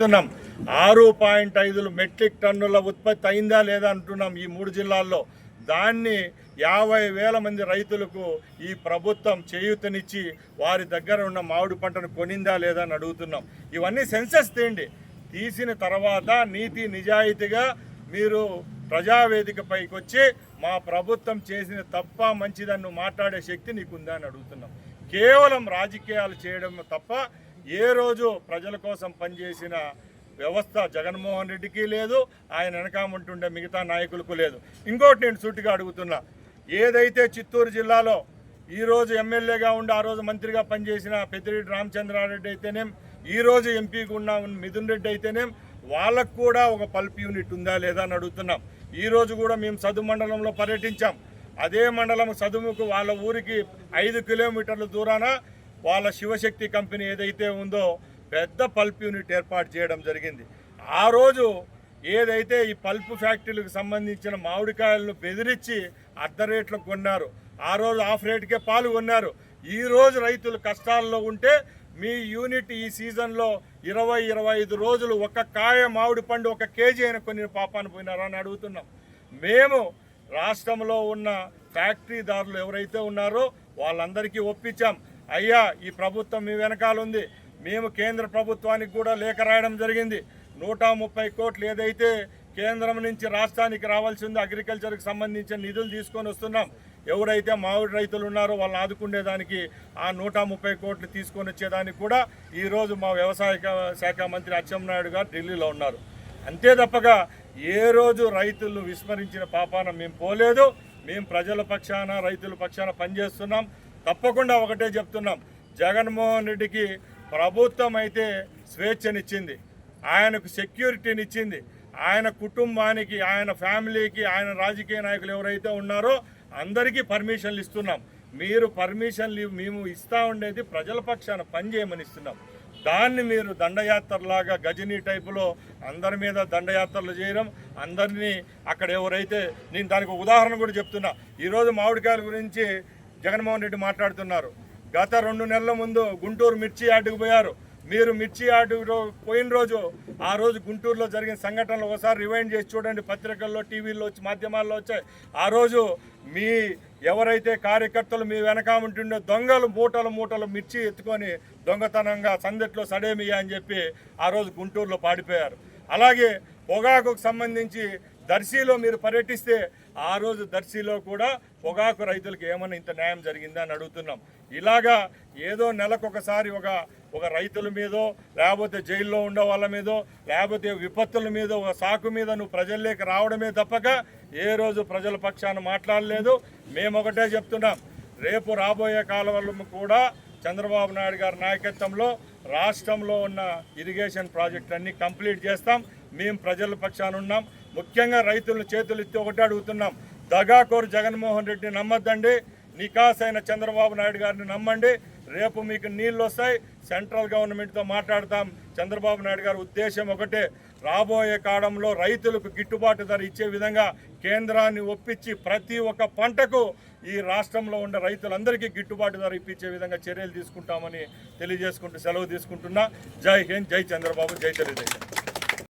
చెప్తున్నాం. ఆరు పాయింట్ ఐదు మెట్రిక్ టన్నుల ఉత్పత్తి అయిందా లేదా అంటున్నాం ఈ మూడు జిల్లాల్లో. దాన్ని యాభై వేల మంది రైతులకు ఈ ప్రభుత్వం చేయూతనిచ్చి వారి దగ్గర ఉన్న మామిడి పంటను కొనిందా లేదా అని అడుగుతున్నాం. ఇవన్నీ సెన్సెస్ తేండి. తీసిన తర్వాత నీతి నిజాయితీగా మీరు ప్రజావేదికపైకి వచ్చి మా ప్రభుత్వం చేసిన తప్ప మంచిదని మాట్లాడే శక్తి నీకుందా అని అడుగుతున్నాం. కేవలం రాజకీయాలు చేయడం తప్ప ఏ రోజు ప్రజల కోసం పనిచేసిన వ్యవస్థ జగన్మోహన్ రెడ్డికి లేదు ఆయన వెనకామంటుండే మిగతా నాయకులకు లేదు. ఇంకోటి నేను సూటిగా అడుగుతున్నా. ఏదైతే చిత్తూరు జిల్లాలో ఈరోజు ఎమ్మెల్యేగా ఉండి ఆ రోజు మంత్రిగా పనిచేసిన పెద్దిరెడ్డి రామచంద్రారెడ్డి అయితేనేం ఈరోజు ఎంపీగా ఉన్న మిథున్ రెడ్డి అయితేనేం వాళ్ళకు కూడా ఒక పల్ప్ యూనిట్ ఉందా లేదా అని అడుగుతున్నాం. ఈరోజు కూడా మేము సదు మండలంలో పర్యటించాం. అదే మండలం సదుముకు వాళ్ళ ఊరికి ఐదు కిలోమీటర్ల దూరాన వాళ్ళ శివశక్తి కంపెనీ ఏదైతే ఉందో పెద్ద పల్ప్ యూనిట్ ఏర్పాటు చేయడం జరిగింది. ఆ రోజు ఏదైతే ఈ పల్ప్ ఫ్యాక్టరీలకు సంబంధించిన మామిడికాయలను బెదిరించి అర్ధ రేట్లకు కొన్నారు. ఆ రోజు ఆఫ్ రేట్కే పాలు కొన్నారు. ఈ రోజు రైతులు కష్టాల్లో ఉంటే మీ యూనిట్ ఈ సీజన్లో ఇరవై ఇరవై ఐదు రోజులు ఒక కాయ మామిడి పండు ఒక కేజీ అయిన కొన్ని పాపాన్ని పోయినారా అని అడుగుతున్నాం. మేము రాష్ట్రంలో ఉన్న ఫ్యాక్టరీదారులు ఎవరైతే ఉన్నారో వాళ్ళందరికీ ఒప్పించాం. అయ్యా ఈ ప్రభుత్వం మీ వెనకాల ఉంది మేము కేంద్ర ప్రభుత్వానికి కూడా లేఖ రాయడం జరిగింది. నూట ముప్పై కోట్లు ఏదైతే కేంద్రం నుంచి రాష్ట్రానికి రావాల్సింది అగ్రికల్చర్కి సంబంధించిన నిధులు తీసుకొని వస్తున్నాం. ఎవరైతే మామిడి రైతులు ఉన్నారో వాళ్ళని ఆదుకునేదానికి ఆ నూట ముప్పై కోట్లు తీసుకొని వచ్చేదానికి కూడా ఈరోజు మా వ్యవసాయ శాఖ మంత్రి అచ్చెంనాయుడు గారు ఢిల్లీలో ఉన్నారు. అంతే తప్పగా ఏ రోజు రైతులను విస్మరించిన పాపాన మేము పోలేదు. మేము ప్రజల పక్షాన రైతుల పక్షాన పనిచేస్తున్నాం. తప్పకుండా ఒకటే చెప్తున్నాం. జగన్మోహన్ రెడ్డికి ప్రభుత్వం అయితే స్వేచ్ఛనిచ్చింది. ఆయనకు సెక్యూరిటీనిచ్చింది. ఆయన కుటుంబానికి ఆయన ఫ్యామిలీకి ఆయన రాజకీయ నాయకులు ఎవరైతే ఉన్నారో అందరికీ పర్మిషన్లు ఇస్తున్నాం. మీరు పర్మిషన్లు మేము ఇస్తా ఉండేది ప్రజల పక్షాన పనిచేయమని ఇస్తున్నాం. దాన్ని మీరు దండయాత్రలాగా గజనీ టైపులో అందరి మీద దండయాత్రలు చేయడం అందరినీ అక్కడ ఎవరైతే నేను దానికి ఉదాహరణ కూడా చెప్తున్నా. ఈరోజు మామిడికాయల గురించి జగన్మోహన్ రెడ్డి మాట్లాడుతున్నారు. గత రెండు నెలల ముందు గుంటూరు మిర్చి యార్డుకు పోయారు. మీరు మిర్చి యార్డు పోయిన రోజు ఆ రోజు గుంటూరులో జరిగిన సంఘటనలు ఒకసారి రివైండ్ చేసి చూడండి. పత్రికల్లో టీవీల్లో వచ్చి మాధ్యమాల్లో వచ్చాయి ఆ రోజు మీ ఎవరైతే కార్యకర్తలు మీ వెనక ఉంటుండో దొంగలు మూటలు మూటలు మిర్చి ఎత్తుకొని దొంగతనంగా సందట్లో సడేమియా అని చెప్పి ఆ రోజు గుంటూరులో పాడిపోయారు. అలాగే పొగాకుకు సంబంధించి దర్శిలో మీరు పర్యటిస్తే ఆ రోజు దర్శిలో కూడా పొగాకు రైతులకు ఏమైనా ఇంత న్యాయం జరిగిందా అని అడుగుతున్నాం. ఇలాగా ఏదో నెలకొకసారి ఒక ఒక రైతుల మీదో లేకపోతే జైల్లో ఉండే వాళ్ళ మీదో లేకపోతే విపత్తుల మీద ఒక సాకు మీద నువ్వు ప్రజల్లోకి రావడమే తప్పక ఏ రోజు ప్రజల పక్షాన మాట్లాడలేదు. మేము ఒకటే చెప్తున్నాం. రేపు రాబోయే కాలంలో కూడా చంద్రబాబు నాయుడు గారి నాయకత్వంలో రాష్ట్రంలో ఉన్న ఇరిగేషన్ ప్రాజెక్టులన్నీ కంప్లీట్ చేస్తాం. మేము ప్రజల పక్షాన ఉన్నాం. ముఖ్యంగా రైతులను చేతులు ఎత్తి ఒకటే అడుగుతున్నాం. దగాకోరు జగన్మోహన్ రెడ్డిని నమ్మద్దండి. నికాస్ అయిన చంద్రబాబు నాయుడు గారిని నమ్మండి. రేపు మీకు నీళ్ళు వస్తాయి. సెంట్రల్ గవర్నమెంట్తో మాట్లాడతాం. చంద్రబాబు నాయుడు గారి ఉద్దేశం ఒకటే. రాబోయే కాలంలో రైతులకు గిట్టుబాటు ధర ఇచ్చే విధంగా కేంద్రాన్ని ఒప్పించి ప్రతి ఒక్క పంటకు ఈ రాష్ట్రంలో ఉన్న రైతులందరికీ గిట్టుబాటు ధర ఇప్పించే విధంగా చర్యలు తీసుకుంటామని తెలియజేసుకుంటూ సెలవు తీసుకుంటున్నా. జై హింద్ జై చంద్రబాబు జై తెలుగుదేశం.